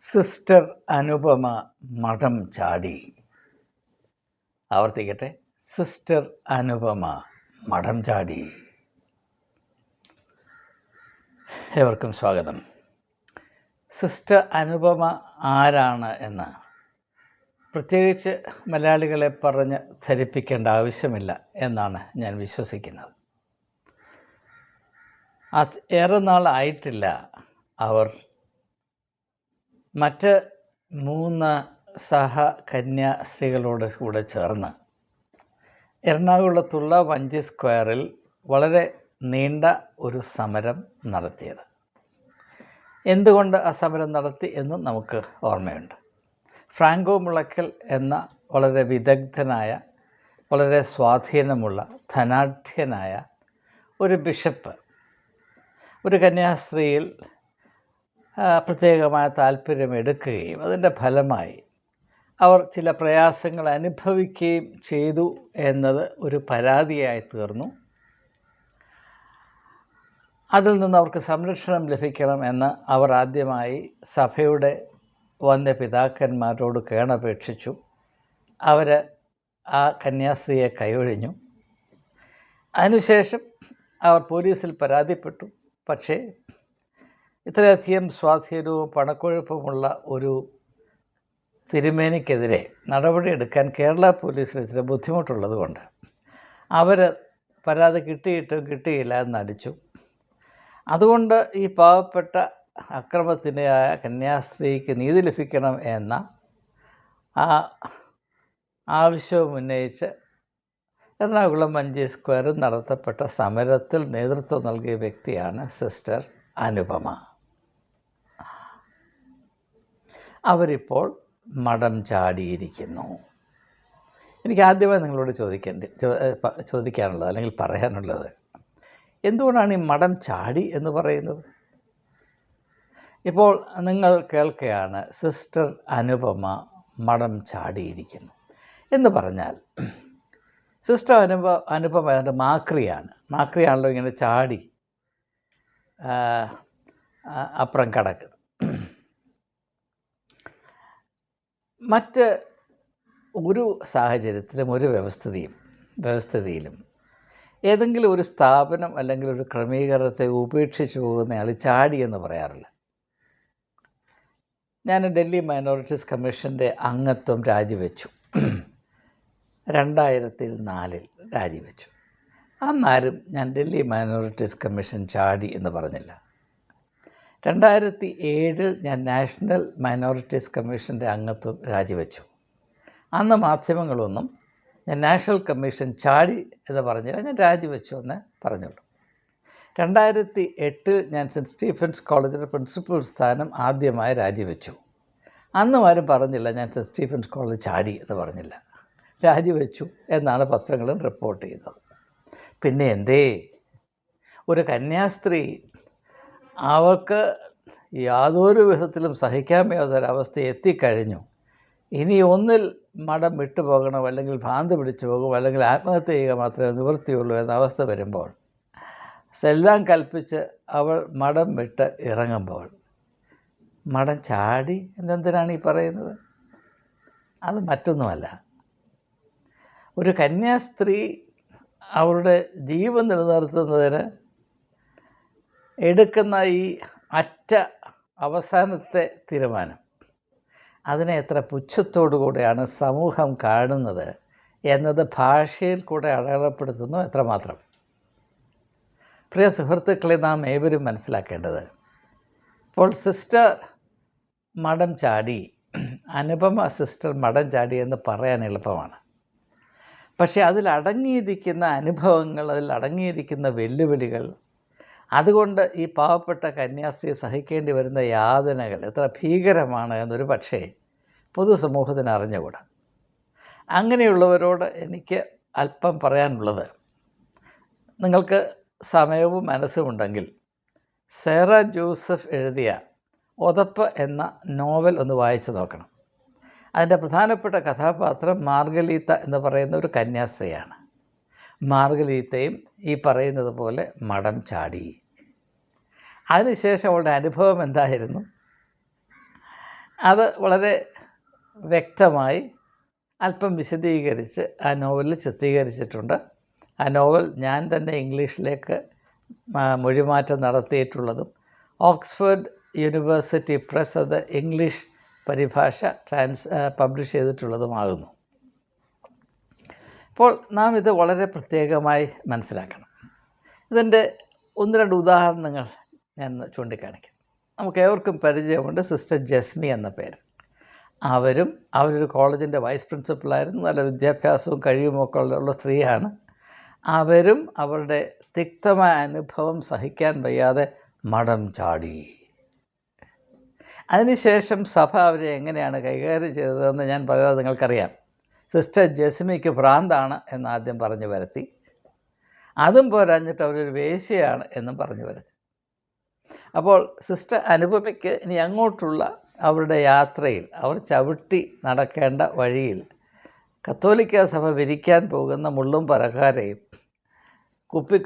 Sister Anupama മഠം ചാടി. ആവർത്തിക്കട്ടെ. Sister Anupama മഠം ചാടി. ഏവർക്കും സ്വാഗതം. സിസ്റ്റർ അനുപമ ആരാണ് എന്ന് പ്രത്യേകിച്ച് മലയാളികളെ പറഞ്ഞ് ധരിപ്പിക്കേണ്ട ആവശ്യമില്ല എന്നാണ് ഞാൻ വിശ്വസിക്കുന്നത്. അത് ഏറെ നാളായിട്ടില്ല. അവർ മറ്റ് മൂന്ന് സഹ കന്യാസ്ത്രീകളോട് കൂടെ ചേർന്ന്. എറണാകുളത്തുള്ള വഞ്ചി സ്ക്വയറിൽ വളരെ നീണ്ട ഒരു സമരം നടത്തിയത്. എന്തുകൊണ്ട് ആ സമരം നടത്തി എന്ന് നമുക്ക് ഓർമ്മയുണ്ട്. ഫ്രാങ്കോ മുളയ്ക്കൽ എന്ന വളരെ വിദഗ്ധനായ വളരെ സ്വാധീനമുള്ള ധനാഢ്യനായ ഒരു ബിഷപ്പ് ഒരു കന്യാസ്ത്രീയിൽ പ്രത്യേകമായ താല്പര്യം എടുക്കുകയും അതിന്റെ ഫലമായി അവർ ചില പ്രയാസങ്ങൾ അനുഭവിക്കുകയും ചെയ്തു എന്നത് ഒരു പരാതിയായി തീർന്നു. അതിൽ നിന്ന് അവർക്ക് സംരക്ഷണം ലഭിക്കണം എന്ന് അവർ ആദ്യമായി സഭയുടെ വന്ന പിതാക്കന്മാരോട് കേണപേക്ഷിച്ചു. അവർ ആ കന്യാസ്ത്രീയെ കൈയൊഴിഞ്ഞു. അതിനുശേഷം അവർ പോലീസിൽ പരാതിപ്പെട്ടു. പക്ഷേ ഇത്രയധികം സ്വാധീനവും പണക്കൊഴുപ്പുമുള്ള ഒരു തിരുമേനിക്കെതിരെ നടപടിയെടുക്കാൻ കേരള പോലീസിന് ഇച്ചിരി ബുദ്ധിമുട്ടുള്ളത് കൊണ്ട് അവർ പരാതി കിട്ടിയിട്ടും കിട്ടിയില്ല എന്നടിച്ചു. അതുകൊണ്ട് ഈ പാവപ്പെട്ട അക്രമത്തിനായ കന്യാസ്ത്രീക്ക് നീതി ലഭിക്കണം എന്ന ആ ആവശ്യവും ഉന്നയിച്ച് എറണാകുളം മഞ്ചി സ്ക്വയറിൽ നടത്തപ്പെട്ട സമരത്തിൽ നേതൃത്വം നൽകിയ വ്യക്തിയാണ് സിസ്റ്റർ അനുപമ. അവരിപ്പോൾ മടം ചാടിയിരിക്കുന്നു. എനിക്ക് ആദ്യമായി നിങ്ങളോട് ചോദിക്കേണ്ട ചോദിക്കാനുള്ളത് അല്ലെങ്കിൽ പറയാനുള്ളത്. എന്തുകൊണ്ടാണ് ഈ മഠം ചാടി എന്ന് പറയുന്നത്? ഇപ്പോൾ നിങ്ങൾ കേൾക്കുകയാണ് സിസ്റ്റർ അനുപമ മഠം ചാടിയിരിക്കുന്നു എന്ന് പറഞ്ഞാൽ സിസ്റ്റർ അനുപ അനുപമ അതിന്റെ മാക്രിയാണ്. മാക്രിയാണല്ലോ ഇങ്ങനെ ചാടി അപ്പുറം കടക്കുന്നത്. മറ്റ് ഒരു സാഹചര്യത്തിലും ഒരു വ്യവസ്ഥിതിയും വ്യവസ്ഥിതിയിലും ഏതെങ്കിലും ഒരു സ്ഥാപനം അല്ലെങ്കിൽ ഒരു ക്രമീകരണത്തെ ഉപേക്ഷിച്ച് പോകുന്നയാൾ ചാടി എന്ന് പറയാറില്ല. ഞാൻ ഡൽഹി മൈനോറിറ്റീസ് കമ്മീഷന്റെ അംഗത്വം രാജിവെച്ചു. രണ്ടായിരത്തി നാലിൽ രാജിവെച്ചു. അന്നാരും ഞാൻ ഡൽഹി മൈനോറിറ്റീസ് കമ്മീഷൻ ചാടി എന്ന് പറഞ്ഞില്ല. രണ്ടായിരത്തി ഏഴിൽ ഞാൻ നാഷണൽ മൈനോറിറ്റീസ് കമ്മീഷന്റെ അംഗത്വം രാജിവെച്ചു. അന്ന് മാധ്യമങ്ങളൊന്നും ഞാൻ നാഷണൽ കമ്മീഷൻ ചാടി എന്ന് പറഞ്ഞില്ല ഞാൻ രാജിവെച്ചു എന്ന് പറഞ്ഞുള്ളൂ. രണ്ടായിരത്തി എട്ടിൽ ഞാൻ സെന്റ് സ്റ്റീഫൻസ് കോളേജിലെ പ്രിൻസിപ്പൽ സ്ഥാനം ആദ്യമായി രാജിവെച്ചു. അന്നും ആരും പറഞ്ഞില്ല ഞാൻ സെന്റ് സ്റ്റീഫൻസ് കോളേജ് ചാടി എന്ന് പറഞ്ഞില്ല. രാജിവെച്ചു എന്നാണ് പത്രങ്ങളും റിപ്പോർട്ട് ചെയ്തത് പിന്നെ എന്തേ? ഒരു കന്യാസ്ത്രീ അവൾക്ക് യാതൊരു വിധത്തിലും സഹിക്കാൻ വയ്യാത്തൊരവസ്ഥ എത്തിക്കഴിഞ്ഞു ഇനി ഒന്നിൽ മഠം വിട്ടു പോകണം അല്ലെങ്കിൽ ഭ്രാന്ത് പിടിച്ചു പോകും അല്ലെങ്കിൽ ആത്മഹത്യ ചെയ്യുക മാത്രമേ നിവൃത്തിയുള്ളൂ എന്ന അവസ്ഥ വരുമ്പോൾ എല്ലാം കൽപ്പിച്ച് അവൾ മഠം വിട്ട് ഇറങ്ങുമ്പോൾ മഠം ചാടി എന്നെന്തിനാണ് ഈ പറയുന്നത്? അത് മറ്റൊന്നുമല്ല. ഒരു കന്യാസ്ത്രീ അവളുടെ ജീവൻ നിലനിർത്തുന്നതിന് എടുക്കുന്ന ഈ അറ്റ അവസാനത്തെ തീരുമാനം. അതിനെ എത്ര പുച്ഛത്തോടു കൂടെയാണ് സമൂഹം കാണുന്നത് എന്നത് ഭാഷയിൽ കൂടെ അടയാളപ്പെടുത്തുന്നു എത്രമാത്രം? പ്രിയ സുഹൃത്തുക്കളെ നാം ഏവരും മനസ്സിലാക്കേണ്ടത് ഇപ്പോൾ സിസ്റ്റർ മടം ചാടി അനുപമ സിസ്റ്റർ മടം ചാടി എന്ന് പറയാൻ എളുപ്പമാണ്. പക്ഷേ അതിൽ അടങ്ങിയിരിക്കുന്ന അനുഭവങ്ങൾ അതിൽ അടങ്ങിയിരിക്കുന്ന വെല്ലുവിളികൾ അതുകൊണ്ട് ഈ പാവപ്പെട്ട കന്യാസ്ത്രീ സഹിക്കേണ്ടി വരുന്ന യാതനകൾ എത്ര ഭീകരമാണ് എന്നൊരു പക്ഷേ പൊതുസമൂഹത്തിന് അറിഞ്ഞുകൂടാ. അങ്ങനെയുള്ളവരോട് എനിക്ക് അല്പം പറയാനുള്ളത് നിങ്ങൾക്ക് സമയവും മനസ്സുമുണ്ടെങ്കിൽ സേറ ജോസഫ് എഴുതിയ ഒതപ്പ് എന്ന നോവൽ ഒന്ന് വായിച്ചു നോക്കണം. അതിന്റെ പ്രധാനപ്പെട്ട കഥാപാത്രം മാർഗലീത്ത എന്ന് പറയുന്ന ഒരു കന്യാസ്ത്രീയാണ്. മാർഗലീത്തയും ഈ പറയുന്നത് പോലെ മടം ചാടി. അതിനുശേഷം അവളുടെ അനുഭവം എന്തായിരുന്നു? അത് വളരെ വ്യക്തമായി അല്പം വിശദീകരിച്ച് ആ നോവലിൽ ചിത്രീകരിച്ചിട്ടുണ്ട്. ആ നോവൽ ഞാൻ തന്നെ ഇംഗ്ലീഷിലേക്ക് മൊഴിമാറ്റം നടത്തിയിട്ടുള്ളതും ഓക്സ്ഫോർഡ് യൂണിവേഴ്സിറ്റി പ്രസ് അത് ഇംഗ്ലീഷ് പരിഭാഷ ട്രാൻസ് പബ്ലിഷ് ചെയ്തിട്ടുള്ളതുമാകുന്നു. അപ്പോൾ നാം ഇത് വളരെ പ്രത്യേകമായി മനസ്സിലാക്കണം. ഇതിന്റെ ഒന്ന് രണ്ട് ഉദാഹരണങ്ങൾ ഞാൻ ചൂണ്ടിക്കാണിക്കാം. നമുക്ക് ഏവർക്കും പരിചയമുണ്ട് സിസ്റ്റർ ജസ്മി എന്ന പേര്. അവരും അവരൊരു കോളേജിന്റെ വൈസ് പ്രിൻസിപ്പളായിരുന്നു. നല്ല വിദ്യാഭ്യാസവും കഴിവുമൊക്കെ ഉള്ള ഉള്ള സ്ത്രീയാണ്. അവരും അവരുടെ തിക്തമായ അനുഭവം സഹിക്കാൻ വയ്യാതെ മടം ചാടി. അതിനുശേഷം സഭ അവരെ എങ്ങനെയാണ് കൈകാര്യം ചെയ്തതെന്ന് ഞാൻ പറയാതെ നിങ്ങൾക്കറിയാം. സിസ്റ്റർ ജസ്മിക്ക് ഭ്രാന്താണ് എന്ന് ആദ്യം പറഞ്ഞു വരുത്തി. അതും പോരാഞ്ഞിട്ട് അവരൊരു വേശ്യയാണ് എന്നും പറഞ്ഞു വരുത്തി. അപ്പോൾ സിസ്റ്റർ അനുപമയ്ക്ക് ഇനി അങ്ങോട്ടുള്ള അവരുടെ യാത്രയിൽ അവർ ചവിട്ടി നടക്കേണ്ട വഴിയിൽ കത്തോലിക്ക സഭ വിരിക്കാൻ പോകുന്ന മുള്ളും പരക്കാരയും കുപ്പി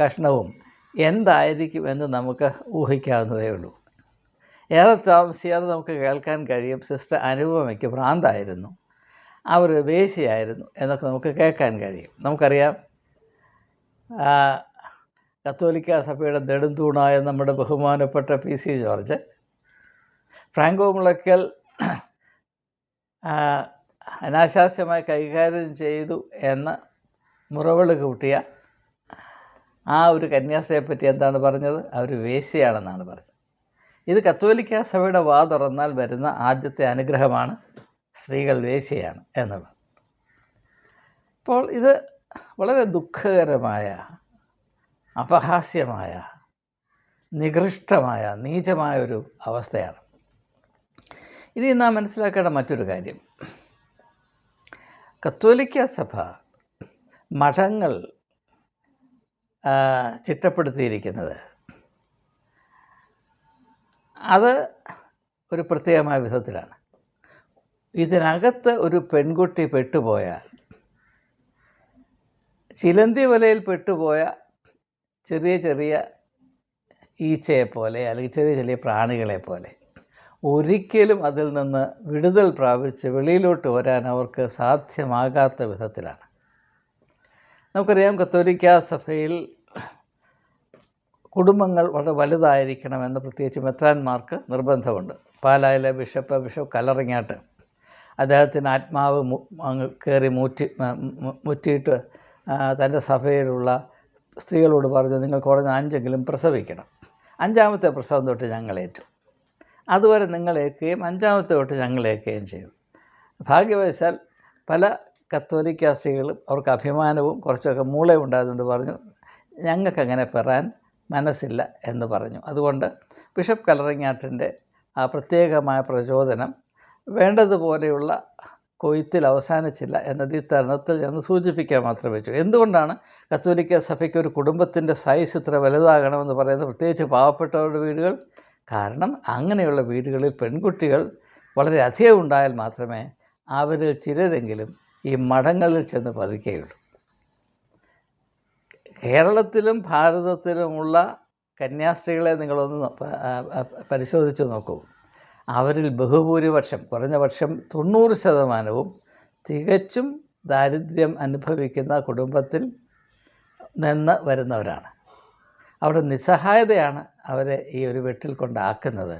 കഷ്ണവും എന്തായിരിക്കും എന്ന് നമുക്ക് ഊഹിക്കാവുന്നതേ ഉള്ളൂ. ഏറെ താമസിയാതെ നമുക്ക് കേൾക്കാൻ കഴിയും സിസ്റ്റർ അനുപമയ്ക്ക് ഭ്രാന്തായിരുന്നു. അവർ വേശിയായിരുന്നു എന്നൊക്കെ നമുക്ക് കേൾക്കാൻ കഴിയും. നമുക്കറിയാം ആ, കത്തോലിക്ക സഭയുടെ നെടുന്തൂണായ നമ്മുടെ ബഹുമാനപ്പെട്ട പി സി ജോർജ് ഫ്രാങ്കോ മുളയ്ക്കൽ ആ, അനാശാസ്യമായി കൈകാര്യം ചെയ്തു എന്ന മുറവിൾ കൂട്ടിയ ആ ഒരു കന്യാസയെപ്പറ്റി എന്താണ് പറഞ്ഞത്? അവർ വേശ്യയാണെന്നാണ് പറഞ്ഞത്. ഇത് കത്തോലിക്ക സഭയുടെ വാ തുറന്നാൽ വരുന്ന ആദ്യത്തെ അനുഗ്രഹമാണ് സ്ത്രീകൾ വേശ്യയാണ് എന്നുള്ളത്. അപ്പോൾ ഇത് വളരെ ദുഃഖകരമായ അപഹാസ്യമായ നികൃഷ്ടമായ നീചമായ ഒരു അവസ്ഥയാണ്. ഇത് നാം മനസ്സിലാക്കേണ്ട മറ്റൊരു കാര്യം. കത്തോലിക്ക സഭ മഠങ്ങൾ ചിട്ടപ്പെടുത്തിയിരിക്കുന്നത്. അത് ഒരു പ്രത്യേകമായ വിധത്തിലാണ്. ഇതിനകത്ത് ഒരു പെൺകുട്ടി പെട്ടുപോയാൽ ചിലന്തി വലയിൽ പെട്ടുപോയ ചെറിയ ചെറിയ ഈച്ചയെ പോലെ അല്ലെങ്കിൽ ചെറിയ ചെറിയ പ്രാണികളെ പോലെ ഒരിക്കലും അതിൽ നിന്ന് വിടുതൽ പ്രാപിച്ച് വെളിയിലോട്ട് വരാൻ അവർക്ക് സാധ്യമാകാത്ത വിധത്തിലാണ്. നമുക്കറിയാം കത്തോലിക്ക സഭയിൽ കുടുംബങ്ങൾ വളരെ വലുതായിരിക്കണമെന്ന് പ്രത്യേകിച്ച് മെത്രാന്മാർക്ക് നിർബന്ധമുണ്ട്. പാലായിലെ ബിഷപ്പ് ബിഷപ്പ് കലറിങ്ങാട്ട് അദ്ദേഹത്തിന് ആത്മാവ് അങ്ങ് കയറി മൂറ്റി മുറ്റിയിട്ട് തന്റെ സഭയിലുള്ള സ്ത്രീകളോട് പറഞ്ഞു നിങ്ങൾ കുറഞ്ഞ അഞ്ചെങ്കിലും പ്രസവിക്കണം. അഞ്ചാമത്തെ പ്രസവം തൊട്ട് ഞങ്ങളേറ്റു അതുവരെ നിങ്ങളേക്കുകയും അഞ്ചാമത്തെ തൊട്ട് ഞങ്ങളേക്കുകയും ചെയ്തു. ഭാഗ്യവശാൽ പല കത്തോലിക്ക സ്ത്രീകളും അവർക്ക് അഭിമാനവും കുറച്ചൊക്കെ മൂളയും ഉണ്ടായതുകൊണ്ട് പറഞ്ഞു ഞങ്ങൾക്കങ്ങനെ പെറാൻ മനസ്സില്ല എന്ന് പറഞ്ഞു. അതുകൊണ്ട് ബിഷപ്പ് കലറിങ്ങാട്ടിന്റെ ആ പ്രത്യേകമായ പ്രചോദനം വേണ്ടതുപോലെയുള്ള കൊയ്ത്തിൽ അവസാനിച്ചില്ല എന്നത് ഈ തരണത്തിൽ ഞാൻ സൂചിപ്പിക്കാൻ മാത്രമേ വെച്ചു എന്തുകൊണ്ടാണ് കത്തോലിക്ക സഭയ്ക്ക് ഒരു കുടുംബത്തിന്റെ സൈസ് ഇത്ര വലുതാകണമെന്ന് പറയുന്നത്? പ്രത്യേകിച്ച് പാവപ്പെട്ടവരുടെ വീടുകൾ? കാരണം അങ്ങനെയുള്ള വീടുകളിൽ പെൺകുട്ടികൾ വളരെ അധികം ഉണ്ടായാൽ മാത്രമേ അവരിൽ ചിലരെങ്കിലും ഈ മഠങ്ങളിൽ ചെന്ന് പതിക്കുകയുള്ളൂ. കേരളത്തിലും ഭാരതത്തിലുമുള്ള കന്യാസ്ത്രീകളെ നിങ്ങളൊന്ന് പരിശോധിച്ച് നോക്കൂ. അവരിൽ ബഹുഭൂരിപക്ഷം കുറഞ്ഞ പക്ഷം തൊണ്ണൂറ് ശതമാനവും തികച്ചും ദാരിദ്ര്യം അനുഭവിക്കുന്ന കുടുംബത്തിൽ നിന്ന് വരുന്നവരാണ്. അവിടെ നിസ്സഹായതയാണ് അവരെ ഈ ഒരു വെട്ടിൽ കൊണ്ടാക്കുന്നത്.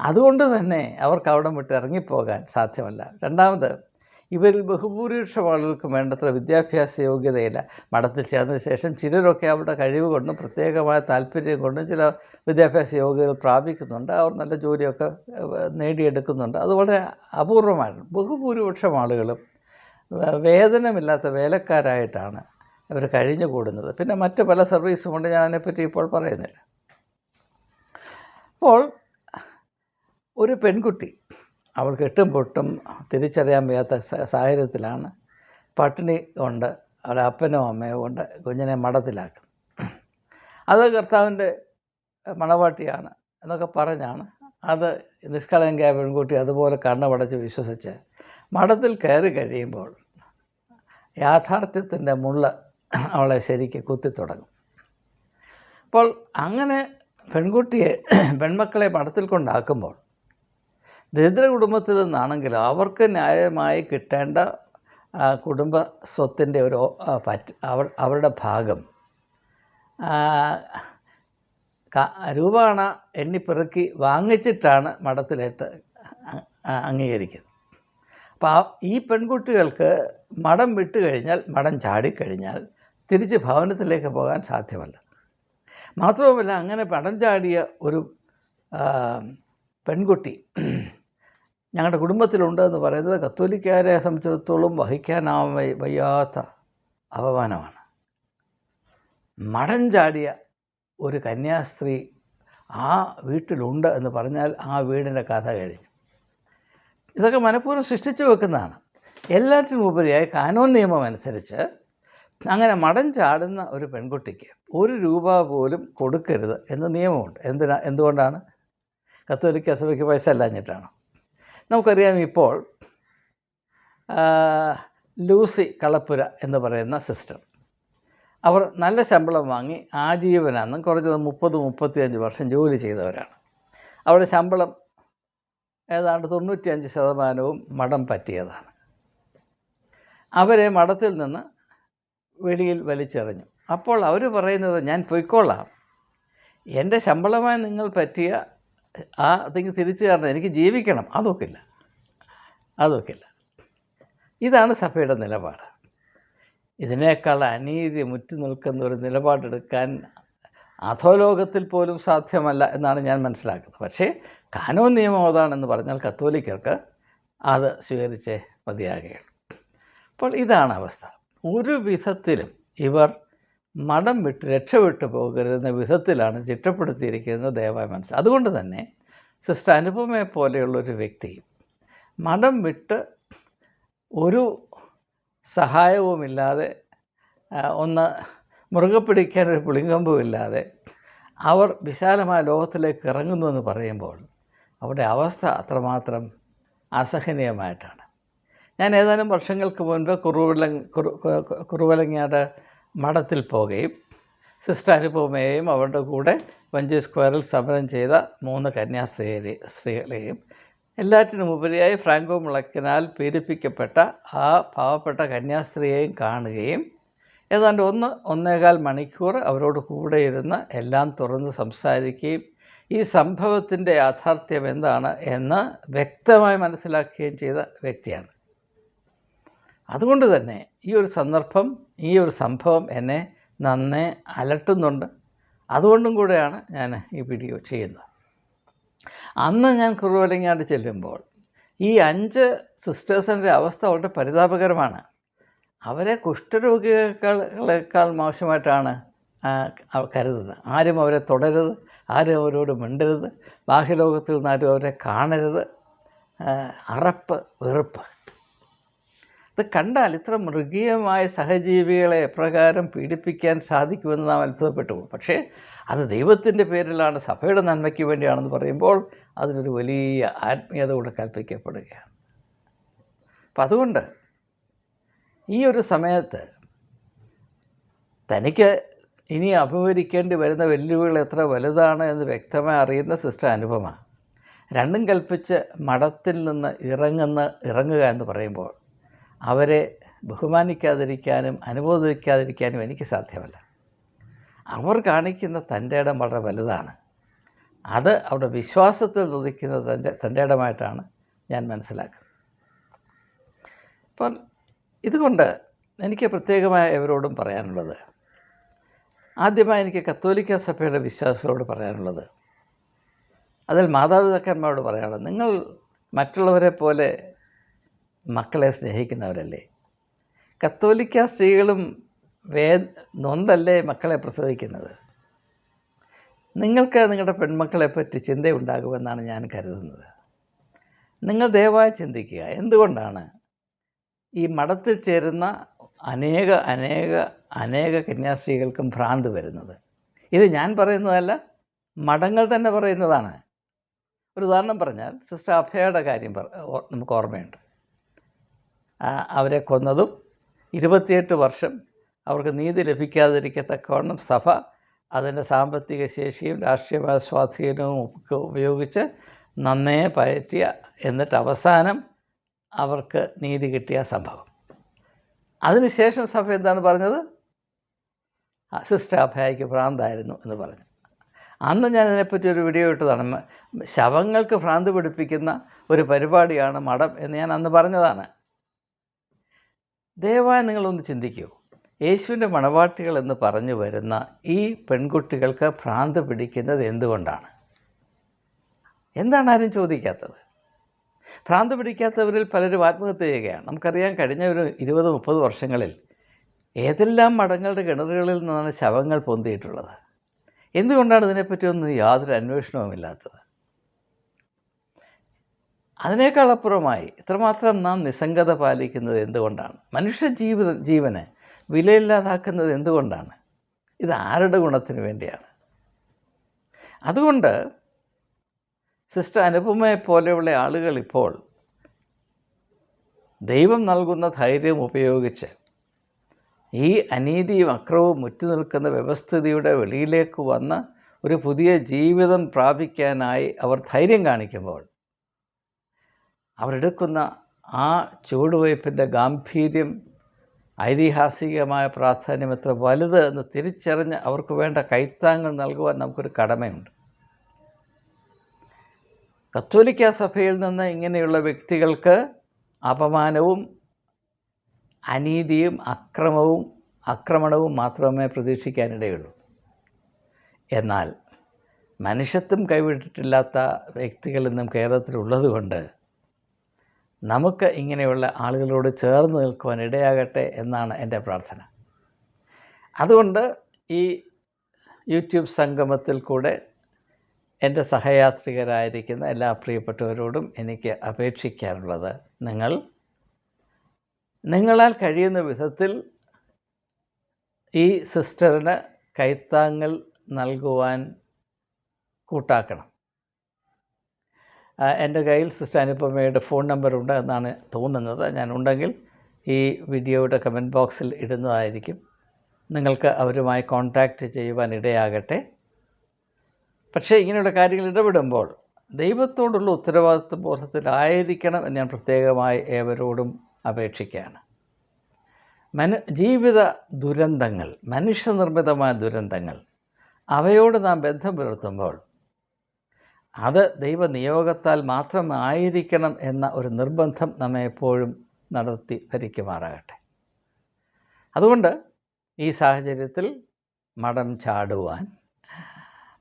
അതുകൊണ്ട് തന്നെ അവർക്ക് അവിടെ വിട്ട് ഇറങ്ങിപ്പോകാൻ സാധ്യമല്ല. രണ്ടാമത് ഇവരിൽ ബഹുഭൂരിപക്ഷം ആളുകൾക്കും വേണ്ടത്ര വിദ്യാഭ്യാസ യോഗ്യതയില്ല. മഠത്തിൽ ചേർന്ന ശേഷം ചിലരൊക്കെ അവരുടെ കഴിവ് കൊണ്ടും പ്രത്യേകമായ താല്പര്യം കൊണ്ടും ചില വിദ്യാഭ്യാസ യോഗ്യതകൾ പ്രാപിക്കുന്നുണ്ട്. അവർ നല്ല ജോലിയൊക്കെ നേടിയെടുക്കുന്നുണ്ട്. അത് വളരെ അപൂർവമാണ് ബഹുഭൂരിപക്ഷം ആളുകളും വേതനമില്ലാത്ത വേലക്കാരായിട്ടാണ് അവർ കഴിഞ്ഞുകൂടുന്നത്. പിന്നെ മറ്റ് പല സർവീസും കൊണ്ട് ഞാൻ അതിനെപ്പറ്റി ഇപ്പോൾ പറയുന്നില്ല. അപ്പോൾ ഒരു പെൺകുട്ടി അവൾക്ക് എട്ടും പൊട്ടും തിരിച്ചറിയാൻ വയ്യാത്ത സാഹചര്യത്തിലാണ് പട്ടിണി കൊണ്ട് അവരുടെ അപ്പനോ അമ്മയോ കൊണ്ട് കുഞ്ഞിനെ മഠത്തിലാക്കുന്നത്. അത് കർത്താവിന്റെ മണവാട്ടിയാണ് എന്നൊക്കെ പറഞ്ഞാണ് അത് നിഷ്കളങ്കയായ പെൺകുട്ടി അതുപോലെ കണ്ണുപടച്ച് വിശ്വസിച്ച് മഠത്തിൽ കയറി കഴിയുമ്പോൾ യാഥാർത്ഥ്യത്തിന്റെ മുള്ള അവളെ ശരിക്ക് കുത്തി തുടങ്ങും അപ്പോൾ അങ്ങനെ പെൺകുട്ടിയെ പെൺമക്കളെ മഠത്തിൽ കൊണ്ടാക്കുമ്പോൾ ദരിദ്ര കുടുംബത്തിൽ നിന്നാണെങ്കിൽ അവർക്ക് ന്യായമായി കിട്ടേണ്ട കുടുംബ സ്വത്തിന്റെ ഒരു പറ്റ് അവർ അവരുടെ ഭാഗം രൂപാണ എണ്ണിപ്പെറുക്കി വാങ്ങിച്ചിട്ടാണ് മഠത്തിലിട്ട് അംഗീകരിക്കുന്നത്. അപ്പോൾ ഈ പെൺകുട്ടികൾക്ക് മഠം വിട്ട് കഴിഞ്ഞാൽ മഠം ചാടിക്കഴിഞ്ഞാൽ തിരിച്ച് ഭവനത്തിലേക്ക് പോകാൻ സാധ്യമല്ല. മാത്രവുമല്ല അങ്ങനെ മഠം ചാടിയ ഒരു പെൺകുട്ടി ഞങ്ങളുടെ കുടുംബത്തിലുണ്ട് എന്ന് പറയുന്നത് കത്തോലിക്കാരെ സംബന്ധിച്ചിടത്തോളം വഹിക്കാനാവാൻ വയ്യ- വയ്യാത്ത അപമാനമാണ്. മടം ചാടിയ ഒരു കന്യാസ്ത്രീ ആ വീട്ടിലുണ്ട് എന്ന് പറഞ്ഞാൽ ആ വീടിന്റെ കഥ കഴിഞ്ഞു. ഇതൊക്കെ മനഃപൂർവം സൃഷ്ടിച്ചു വെക്കുന്നതാണ്. എല്ലാറ്റിനും ഉപരിയായി കാനോൻ നിയമം അനുസരിച്ച് അങ്ങനെ മടം ചാടുന്ന ഒരു പെൺകുട്ടിക്ക് ഒരു രൂപ പോലും കൊടുക്കരുത് എന്ന് നിയമമുണ്ട്. എന്തിനാ എന്തുകൊണ്ടാണ്? കത്തോലിക്ക സഭയ്ക്ക് പൈസ അല്ലാഞ്ഞിട്ടാണ് നമുക്കറിയാം ഇപ്പോൾ ലൂസി കളപ്പുര എന്ന് പറയുന്ന സിസ്റ്റർ. അവർ നല്ല ശമ്പളം വാങ്ങി ആജീവനാന്നും കുറഞ്ഞത് മുപ്പത് മുപ്പത്തിയഞ്ച് വർഷം ജോലി ചെയ്തവരാണ്. അവരുടെ ശമ്പളം ഏതാണ്ട് തൊണ്ണൂറ്റിയഞ്ച് ശതമാനവും മഠം പറ്റിയതാണ്. അവരെ മഠത്തിൽ നിന്ന് വെളിയിൽ വലിച്ചെറിഞ്ഞു. അപ്പോൾ അവർ പറയുന്നത് ഞാൻ പൊയ്ക്കോളാം. എന്റെ ശമ്പളമായി നിങ്ങൾ പറ്റിയ ആ അതിങ്ങ് തിരിച്ചു കാരണം എനിക്ക് ജീവിക്കണം. അതൊക്കില്ല. അതൊക്കില്ല. ഇതാണ് സഭയുടെ നിലപാട്. ഇതിനേക്കാൾ അനീതി മുറ്റി നിൽക്കുന്ന ഒരു നിലപാടെടുക്കാൻ അധോലോകത്തിൽ പോലും സാധ്യമല്ല എന്നാണ് ഞാൻ മനസ്സിലാക്കുന്നത്. പക്ഷേ കാനോൻ നിയമം അതാണെന്ന് പറഞ്ഞാൽ കത്തോലിക്കർക്ക് അത് സ്വീകരിച്ചേ മതിയാകുകയാണ് അപ്പോൾ ഇതാണ് അവസ്ഥ. ഒരു വിധത്തിലും ഇവർ മഠം വിട്ട് രക്ഷപ്പെട്ടു പോകരുതെന്ന വിധത്തിലാണ് ചിട്ടപ്പെടുത്തിയിരിക്കുന്നത് ദയവായി മനസ്സിൽ. അതുകൊണ്ട് തന്നെ സിസ്റ്റർ അനുപമയെ പോലെയുള്ളൊരു വ്യക്തി മഠം വിട്ട് ഒരു സഹായവുമില്ലാതെ ഒന്ന് മുറുകെ പിടിക്കാൻ ഒരു പുളിങ്കമ്പുമില്ലാതെ അവർ വിശാലമായ ലോകത്തിലേക്ക് ഇറങ്ങുന്നു എന്ന് പറയുമ്പോൾ അവരുടെ അവസ്ഥ അത്രമാത്രം അസഹനീയമായിട്ടാണ്. ഞാൻ ഏതാനും വർഷങ്ങൾക്ക് മുൻപ് കുറുവിലങ് കുറു കു- കുറുവലങ്ങാട് മഠത്തിൽ പോവുകയും സിസ്റ്റർ അനുപമയെയും അവരുടെ കൂടെ വഞ്ചി സ്ക്വയറിൽ സമരം ചെയ്ത മൂന്ന് കന്യാസ്ത്രീ സ്ത്രീകളെയും എല്ലാറ്റിനും ഉപരിയായി ഫ്രാങ്കോ മുളക്കിനാൽ പീഡിപ്പിക്കപ്പെട്ട ആ പാവപ്പെട്ട കന്യാസ്ത്രീയെയും കാണുകയും ഏതാണ്ട് ഒന്ന് ഒന്നേകാൽ മണിക്കൂർ അവരോട് കൂടെ ഇരുന്ന് എല്ലാം തുറന്ന് സംസാരിക്കുകയും ഈ സംഭവത്തിന്റെ യാഥാർത്ഥ്യം എന്താണ് എന്ന് വ്യക്തമായി മനസ്സിലാക്കുകയും ചെയ്ത വ്യക്തിയാണ്. അതുകൊണ്ട് തന്നെ ഈ ഒരു സന്ദർഭം ഈ ഒരു സംഭവം എന്നെ നന്നേ അലട്ടുന്നുണ്ട്. അതുകൊണ്ടും കൂടെയാണ് ഞാൻ ഈ വീഡിയോ ചെയ്യുന്നത്. അന്ന് ഞാൻ കുറുവലങ്ങാട് ചെല്ലുമ്പോൾ ഈ അഞ്ച് സിസ്റ്റേഴ്സിന്റെ അവസ്ഥ വളരെ പരിതാപകരമാണ്. അവരെ കുഷ്ഠരോഗികളേക്കാൾ മോശമായിട്ടാണ് കരുതുന്നത്. ആരും അവരെ തുടരുത് ആരും അവരോട് മിണ്ടരുത് ബാഹ്യലോകത്തിൽ നിന്ന് ആരും അവരെ കാണരുത്. അറപ്പ് വെറുപ്പ്. ഇത് കണ്ടാൽ ഇത്ര മൃഗീയമായ സഹജീവികളെ എപ്രകാരം പീഡിപ്പിക്കാൻ സാധിക്കുമെന്ന് നാം അത്ഭുതപ്പെട്ടു. പോകും പക്ഷേ അത് ദൈവത്തിന്റെ പേരിലാണ് സഭയുടെ നന്മയ്ക്ക് വേണ്ടിയാണെന്ന് പറയുമ്പോൾ അതിനൊരു വലിയ ആത്മീയത കൂടെ കൽപ്പിക്കപ്പെടുകയാണ്. അപ്പം അതുകൊണ്ട് ഈ ഒരു സമയത്ത് തനിക്ക് ഇനി അഭിമുഖീകരിക്കേണ്ടി വരുന്ന വെല്ലുവിളികൾ എത്ര വലുതാണ് എന്ന് വ്യക്തമായി അറിയുന്ന സിസ്റ്റർ അനുപമ രണ്ടും കൽപ്പിച്ച് മഠത്തിൽ നിന്ന് ഇറങ്ങുന്ന ഇറങ്ങുക എന്ന് പറയുമ്പോൾ അവരെ ബഹുമാനിക്കാതിരിക്കാനും അനുമോദിക്കാതിരിക്കാനും എനിക്ക് സാധ്യമല്ല. അവർ കാണിക്കുന്ന തന്റെ ഇടം വളരെ വലുതാണ്. അത് അവരുടെ വിശ്വാസത്തിൽ ഉദിക്കുന്ന തന്റെ തന്റെ ഇടമായിട്ടാണ് ഞാൻ മനസ്സിലാക്കുന്നത്. അപ്പം ഇതുകൊണ്ട് എനിക്ക് പ്രത്യേകമായ ഇവരോടും പറയാനുള്ളത്. ആദ്യമായി എനിക്ക് കത്തോലിക്ക സഭയുടെ വിശ്വാസികളോട് പറയാനുള്ളത്. അതിൽ മാതാപിതാക്കന്മാരോട് പറയാനുള്ളത്. നിങ്ങൾ മറ്റുള്ളവരെ പോലെ മക്കളെ സ്നേഹിക്കുന്നവരല്ലേ? കത്തോലിക്ക സ്ത്രീകളും വേ നൊന്തല്ലേ മക്കളെ പ്രസവിക്കുന്നത്? നിങ്ങൾക്ക് നിങ്ങളുടെ പെൺമക്കളെ പറ്റി ചിന്തയുണ്ടാകുമെന്നാണ് ഞാൻ കരുതുന്നത്. നിങ്ങൾ ദയവായി ചിന്തിക്കുക എന്തുകൊണ്ടാണ് ഈ മഠത്തിൽ ചേരുന്ന അനേക അനേക അനേക കന്യാസ്ത്രീകൾക്കും ഭ്രാന്ത് വരുന്നത്? ഇത് ഞാൻ പറയുന്നതല്ല മഠങ്ങൾ തന്നെ പറയുന്നതാണ്. ഒരു ഉദാഹരണം പറഞ്ഞാൽ സിസ്റ്റർ അഭയയുടെ കാര്യം നമുക്ക് ഓർമ്മയുണ്ട്. അവരെ കൊന്നതും ഇരുപത്തിയെട്ട് വർഷം അവർക്ക് നീതി ലഭിക്കാതിരിക്കത്തക്കവണ്ണം സഭ അതിന്റെ സാമ്പത്തിക ശേഷിയും രാഷ്ട്രീയമായ സ്വാധീനവും ഒക്കെ ഉപയോഗിച്ച് നന്നേ പയറ്റിയ എന്നിട്ട് അവസാനം അവർക്ക് നീതി കിട്ടിയ സംഭവം. അതിനുശേഷം സഭ എന്താണ് പറഞ്ഞത്? സിസ്റ്റർ അഭയയ്ക്ക് ഭ്രാന്തായിരുന്നു എന്ന് പറഞ്ഞു. അന്ന് ഞാൻ ഇതിനെപ്പറ്റി ഒരു വീഡിയോ ഇട്ടതാണ്. ശവങ്ങൾക്ക് ഭ്രാന്ത് പിടിപ്പിക്കുന്ന ഒരു പരിപാടിയാണ് മഠം എന്ന് ഞാൻ അന്ന് പറഞ്ഞതാണ്. ദയവായി നിങ്ങളൊന്ന് ചിന്തിക്കൂ. യേശുവിന്റെ മണവാട്ടികൾ എന്ന് പറഞ്ഞു വരുന്ന ഈ പെൺകുട്ടികൾക്ക് ഭ്രാന്ത് പിടിക്കുന്നത് എന്തുകൊണ്ടാണ്? എന്താണ് ആരും ചോദിക്കാത്തത്? ഭ്രാന്ത് പിടിക്കാത്തവരിൽ പലരും ആത്മഹത്യ ചെയ്യുകയാണ്. നമുക്കറിയാം കഴിഞ്ഞ ഒരു ഇരുപത് മുപ്പത് വർഷങ്ങളിൽ ഏതെല്ലാം മഠങ്ങളുടെ കിണറുകളിൽ നിന്നാണ് ശവങ്ങൾ പൊന്തിയിട്ടുള്ളത്? എന്തുകൊണ്ടാണ് ഇതിനെപ്പറ്റിയൊന്നും യാതൊരു അന്വേഷണവുമില്ലാത്തത്? അതിനേക്കാൾ അപ്പുറമായി ഇത്രമാത്രം നാം നിസ്സംഗത പാലിക്കുന്നത് എന്തുകൊണ്ടാണ്? മനുഷ്യ ജീവിത ജീവന് വിലയില്ലാതാക്കുന്നത് എന്തുകൊണ്ടാണ്? ഇത് ആരുടെ ഗുണത്തിന് വേണ്ടിയാണ്? അതുകൊണ്ട് സിസ്റ്റർ അനുപമയെ പോലെയുള്ള ആളുകൾ ഇപ്പോൾ ദൈവം നൽകുന്ന ധൈര്യം ഉപയോഗിച്ച് ഈ അനീതിയും അക്രമവും മുറ്റി നിൽക്കുന്ന വ്യവസ്ഥിതിയുടെ വെളിയിലേക്ക് വന്ന് ഒരു പുതിയ ജീവിതം പ്രാപിക്കാനായി അവർ ധൈര്യം കാണിക്കുമ്പോൾ അവരെടുക്കുന്ന ആ ചുവടുവയ്പ്പിന്റെ ഗാംഭീര്യം ഐതിഹാസികമായ പ്രാധാന്യം എത്ര വലുത് എന്ന് തിരിച്ചറിഞ്ഞ് അവർക്ക് വേണ്ട കൈത്താങ്ങൽ നൽകുവാൻ നമുക്കൊരു കടമയുണ്ട്. കത്തോലിക്ക സഭയിൽ നിന്ന് ഇങ്ങനെയുള്ള വ്യക്തികൾക്ക് അപമാനവും അനീതിയും അക്രമവും ആക്രമണവും മാത്രമേ പ്രതീക്ഷിക്കാനിടയുള്ളൂ. എന്നാൽ മനുഷ്യത്വം കൈവിട്ടിട്ടില്ലാത്ത വ്യക്തികൾ ഇന്നും കേരളത്തിലുള്ളതുകൊണ്ട് നമുക്ക് ഇങ്ങനെയുള്ള ആളുകളോട് ചേർന്ന് നിൽക്കുവാൻ ഇടയാകട്ടെ എന്നാണ് എന്റെ പ്രാർത്ഥന. അതുകൊണ്ട് ഈ യൂട്യൂബ് സംഗമത്തിൽ കൂടെ എന്റെ സഹയാത്രികരായിരിക്കുന്ന എല്ലാ പ്രിയപ്പെട്ടവരോടും എനിക്ക് അപേക്ഷിക്കാനുള്ളത് നിങ്ങൾ. നിങ്ങളാൽ കഴിയുന്ന വിധത്തിൽ ഈ സിസ്റ്ററിന് കൈത്താങ്ങൽ നൽകുവാൻ കൂട്ടാക്കണം. എന്റെ കയ്യിൽ സിസ്റ്റർ അനുപമയുടെ ഫോൺ നമ്പറുണ്ട് എന്നാണ് തോന്നുന്നത്. ഞാൻ ഉണ്ടെങ്കിൽ ഈ വീഡിയോയുടെ കമന്റ് ബോക്സിൽ ഇടുന്നതായിരിക്കും. നിങ്ങൾക്ക് അവരുമായി കോൺടാക്റ്റ് ചെയ്യുവാൻ ഇടയാകട്ടെ. പക്ഷേ ഇങ്ങനെയുള്ള കാര്യങ്ങൾ ഇടപെടുമ്പോൾ ദൈവത്തോടുള്ള ഉത്തരവാദിത്വ ബോധത്തിലായിരിക്കണം എന്ന് ഞാൻ പ്രത്യേകമായി ഏവരോടും അപേക്ഷിക്കുകയാണ്. മനു ജീവിത ദുരന്തങ്ങൾ മനുഷ്യനിർമ്മിതമായ ദുരന്തങ്ങൾ അവയോട് നാം ബന്ധം പുലർത്തുമ്പോൾ അത് ദൈവനിയോഗത്താൽ മാത്രമായിരിക്കണം എന്ന ഒരു നിർബന്ധം നമ്മെ എപ്പോഴും നടത്തി ഭരിക്കുമാറാകട്ടെ. അതുകൊണ്ട് ഈ സാഹചര്യത്തിൽ മടം ചാടുവാൻ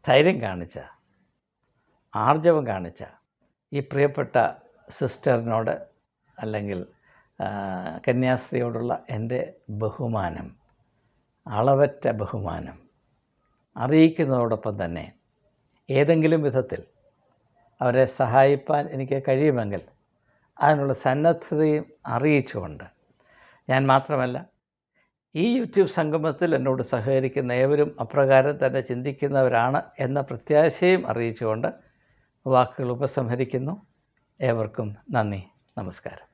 ധൈര്യം കാണിച്ച ആർജവം കാണിച്ച ഈ പ്രിയപ്പെട്ട സിസ്റ്ററിനോട് അല്ലെങ്കിൽ കന്യാസ്ത്രീയോടുള്ള എന്റെ ബഹുമാനം അളവറ്റ ബഹുമാനം അറിയിക്കുന്നതോടൊപ്പം തന്നെ ഏതെങ്കിലും വിധത്തിൽ അവരെ സഹായിപ്പാൻ എനിക്ക് കഴിയുമെങ്കിൽ അതിനുള്ള സന്നദ്ധതയും അറിയിച്ചുകൊണ്ട് ഞാൻ മാത്രമല്ല ഈ യൂട്യൂബ് സംഗമത്തിൽ എന്നോട് സഹകരിക്കുന്ന ഏവരും അപ്രകാരം തന്നെ ചിന്തിക്കുന്നവരാണ് എന്ന പ്രത്യാശയും അറിയിച്ചുകൊണ്ട് വാക്കുകൾ ഉപസംഹരിക്കുന്നു. ഏവർക്കും നന്ദി. നമസ്കാരം.